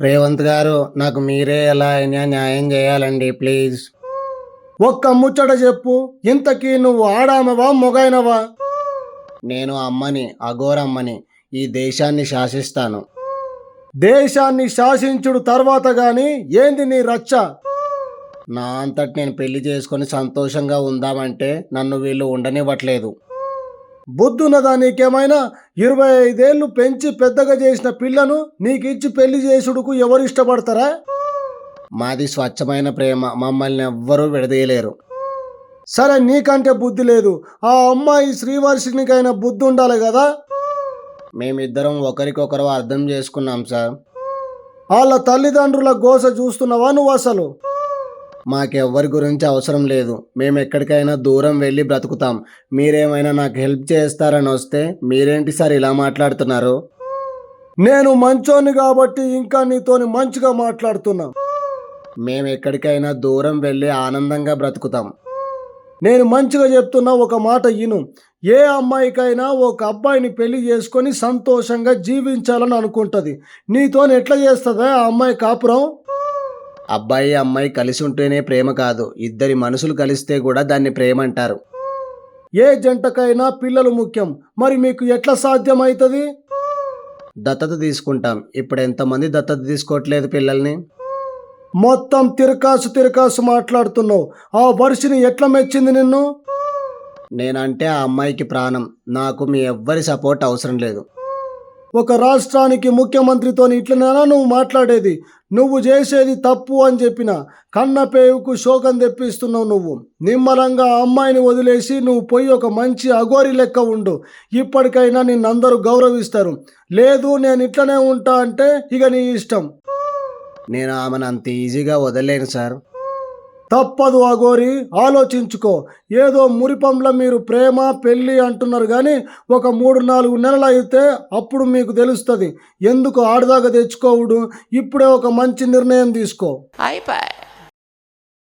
రేవంత్ గారు నాకు మీరే ఎలా అయినా న్యాయం చేయాలండి ప్లీజ్. ఒక్క ముచ్చట చెప్పు ఇంతకీ నువ్వు ఆడామవా మొగైనవా నేను అమ్మని అఘోరమ్మని ఈ దేశాన్ని శాసిస్తాను. దేశాన్ని శాసించుడు తర్వాత గాని ఏంది నీ రచ్చ? నా అంతటి నేను పెళ్ళి చేసుకొని సంతోషంగా ఉందామంటే నన్ను వీళ్ళు ఉండనివ్వట్లేదు. బుద్ధున్నదా నీకేమైనా ఇరవై ఐదేళ్ళు పెంచి పెద్దగా చేసిన పిల్లను నీకిచ్చి పెళ్ళి చేసుడుకు ఎవరు ఇష్టపడతారా? మాది స్వచ్ఛమైన ప్రేమ మమ్మల్ని ఎవ్వరూ విడదీయలేరు. సరే నీకంటే బుద్ధి లేదు. ఆ అమ్మాయి శ్రీవర్షినికైనా బుద్ధి ఉండాలి కదా? మేమిద్దరం ఒకరికొకరు అర్థం చేసుకున్నాం సార్. వాళ్ళ తల్లిదండ్రుల గోస చూస్తున్నావా నువ్వు అసలు మాకెవ్వరి గురించి అవసరం లేదు. మేము ఎక్కడికైనా దూరం వెళ్ళి బ్రతుకుతాం. మీరేమైనా నాకు హెల్ప్ చేస్తారని వస్తే మీరేంటి సార్ ఇలా మాట్లాడుతున్నారు? నేను మంచోని కాబట్టి ఇంకా నీతోని మంచిగా మాట్లాడుతున్నా. మేము ఎక్కడికైనా దూరం వెళ్ళి ఆనందంగా బ్రతుకుతాం. నేను మంచిగా చెప్తున్నా ఒక మాట ఇను. ఏ అమ్మాయికైనా ఒక అబ్బాయిని పెళ్ళి చేసుకొని సంతోషంగా జీవించాలని అనుకుంటుంది. నీతోని ఎట్లా చేస్తుందా ఆ అమ్మాయి కాపురం? అబ్బాయి అమ్మాయి కలిసి ఉంటేనే ప్రేమ కాదు. ఇద్దరి మనసులు కలిస్తే కూడా దాన్ని ప్రేమ అంటారు. ఏ జంటకైనా పిల్లలు ముఖ్యం. మరి మీకు ఎట్లా సాధ్యమవుతుంది దత్తత తీసుకుంటాం. ఇప్పుడు ఎంతమంది దత్తత తీసుకోవట్లేదు పిల్లల్ని? మొత్తం తిరకాసు తిరకాసు మాట్లాడుతున్నావు. ఆ వర్షిని ఎట్లా మెచ్చింది నిన్ను? నేనంటే ఆ అమ్మాయికి ప్రాణం. నాకు మీ ఎవ్వరి సపోర్ట్ అవసరం లేదు. ఒక రాష్ట్రానికి ముఖ్యమంత్రితో ఇట్లనేనా నువ్వు మాట్లాడేది. నువ్వు చేసేది తప్పు అని చెప్పిన కన్నపేవుకు శోకం తెప్పిస్తున్నావు నువ్వు. నిమ్మలంగా అమ్మాయిని వదిలేసి నువ్వు పోయి ఒక మంచి అఘోరి లెక్క ఉండు. ఇప్పటికైనా నిన్నందరూ గౌరవిస్తారు. లేదు నేను ఇట్లనే ఉంటా అంటే ఇక నీ ఇష్టం. నేను ఆమెను అంత ఈజీగా వదలలేను సార్. తప్పదు అగోరి ఆలోచించుకో. ఏదో మురిపంలో మీరు ప్రేమ పెళ్ళి అంటున్నారు కానీ ఒక మూడు నాలుగు నెలలు అయితే అప్పుడు మీకు తెలుస్తుంది. ఎందుకు ఆడదాకా తెచ్చుకోవుడు? ఇప్పుడే ఒక మంచి నిర్ణయం తీసుకో. అయిపోయి